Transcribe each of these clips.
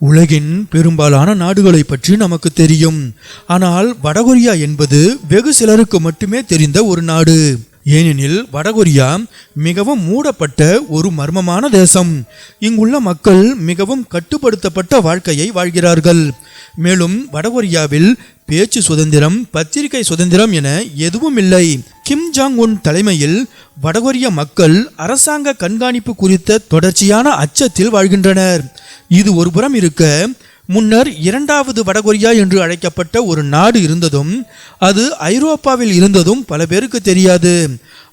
உலகின் பெரும்பாலான நாடுகளை பற்றி நமக்கு தெரியும். ஆனால் வடகொரியா என்பது வெகு சிலருக்கு மட்டுமே தெரிந்த ஒரு நாடு. ஏனெனில் வடகொரியா மிகவும் மூடப்பட்ட ஒரு மர்மமான தேசம். இங்குள்ள மக்கள் மிகவும் கட்டுப்படுத்தப்பட்ட வாழ்க்கையை வாழ்கிறார்கள். மேலும் வடகொரியாவில் பேச்சு சுதந்திரம் பத்திரிகை சுதந்திரம் என எதுவும் இல்லை கிம் ஜாங் உன் தலைமையில் வடகொரிய மக்கள் அரசாங்க கண்காணிப்பு குறித்த தொடர்ச்சியான அச்சத்தில் வாழ்கின்றனர். இது ஒருபுறம் இருக்க முன்னர் இரண்டாவது வடகொரியா என்று அழைக்கப்பட்ட ஒரு நாடு இருந்ததும் அது ஐரோப்பாவில் இருந்ததும் பல பேருக்கு தெரியாது.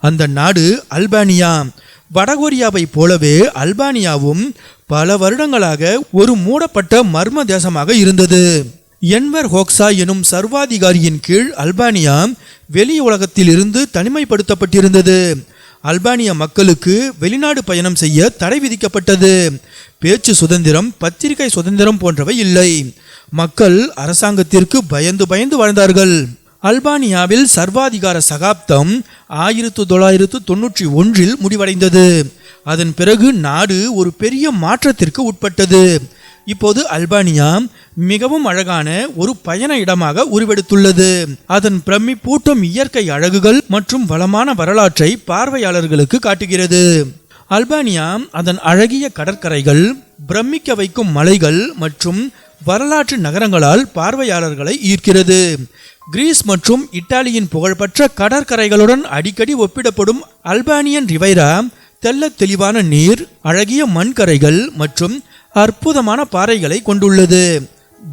அந்த நாடு அல்பானியா. வடகொரியாவை போலவே அல்பானியாவும் பல வருடங்களாக ஒரு மூடப்பட்ட மர்ம தேசமாக இருந்தது. என்வர் ஹோக்சா எனும் சர்வாதிகாரியின் கீழ் அல்பானியா வெளி உலகத்தில் இருந்து தனிமைப்படுத்தப்பட்டிருந்தது. அல்பானிய மக்களுக்கு வெளிநாடு பயணம் செய்ய தடை விதிக்கப்பட்டது. பேச்சு சுதந்திரம் பத்திரிகை சுதந்திரம் போன்றவை இல்லை. மக்கள் அரசாங்கத்திற்கு பயந்து பயந்து வாழ்ந்தார்கள். அல்பானியாவில் சர்வாதிகார சகாப்தம் ஆயிரத்து தொள்ளாயிரத்து தொன்னூற்றி ஒன்றில் முடிவடைந்தது. அதன் பிறகு நாடு ஒரு பெரிய மாற்றத்திற்கு உட்பட்டது. இப்போது அல்பானியா மிகவும் அழகான ஒரு பயண இடமாக உருவெடுத்துள்ளது. அதன் பிரமிப்பூட்டும் இயற்கை அழகுகள் மற்றும் வளமான வரலாற்றை பார்வையாளர்களுக்கு காட்டுகிறது. அல்பானியா அதன் அழகிய கடற்கரைகள் பிரமிக்க வைக்கும் மலைகள் மற்றும் வரலாற்று நகரங்களால் பார்வையாளர்களை ஈர்க்கிறது. கிரீஸ் மற்றும் இத்தாலியின் புகழ்பெற்ற கடற்கரைகளுடன் அடிக்கடி ஒப்பிடப்படும் அல்பானியன் ரிவைரா தெல்ல தெளிவான நீர் அழகிய மண்கரைகள் மற்றும் அற்புதமான பாறைகளை கொண்டுள்ளது.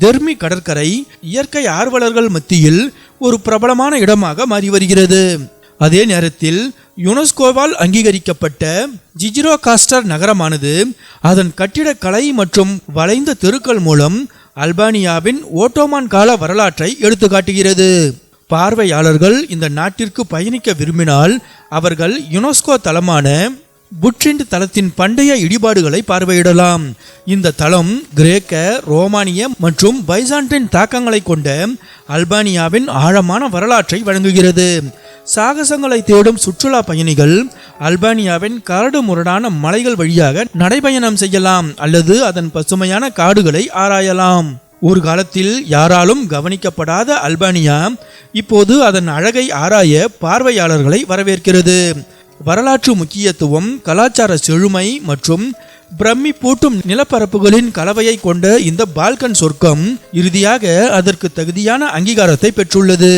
தெர்மி கடற்கரை இயற்கை ஆர்வலர்கள் மத்தியில் ஒரு பிரபலமான இடமாக மாறி வருகிறது. அதே நேரத்தில் யுனெஸ்கோவால் அங்கீகரிக்கப்பட்ட ஜிஜிரோ காஸ்டர் நகரமானது அதன் கட்டிடக்கலை மற்றும் வளைந்த தெருக்கள் மூலம் அல்பானியாவின் ஓட்டோமான் கால வரலாற்றை எடுத்துக்காட்டுகிறது. பார்வையாளர்கள் இந்த நாட்டிற்கு பயணிக்க விரும்பினால் அவர்கள் யுனெஸ்கோ தளமான புட்ரிண்ட் தளத்தின் பண்டைய இடிபாடுகளை பார்வையிடலாம். இந்த தளம் கிரேக்க ரோமானிய மற்றும் பைசாண்டின் தாக்கங்களை கொண்ட அல்பானியாவின் ஆழமான வரலாற்றை வழங்குகிறது. சாகசங்களை தேடும் சுற்றுலா பயணிகள் அல்பானியாவின் கரடு முரடான மலைகள் வழியாக நடைபயணம் செய்யலாம் அல்லது அதன் பசுமையான காடுகளை ஆராயலாம். ஒரு காலத்தில் யாராலும் கவனிக்கப்படாத அல்பானியா இப்போது அதன் அழகை ஆராய பார்வையாளர்களை வரவேற்கிறது. வரலாற்று முக்கியத்துவம் கலாச்சார செழுமை மற்றும் பிரம்மி பூட்டும் நிலப்பரப்புகளின் கலவையை கொண்ட இந்த பால்கன் சொர்க்கம் இறுதியாக அதற்கு தகுதியான அங்கீகாரத்தை பெற்றுள்ளது.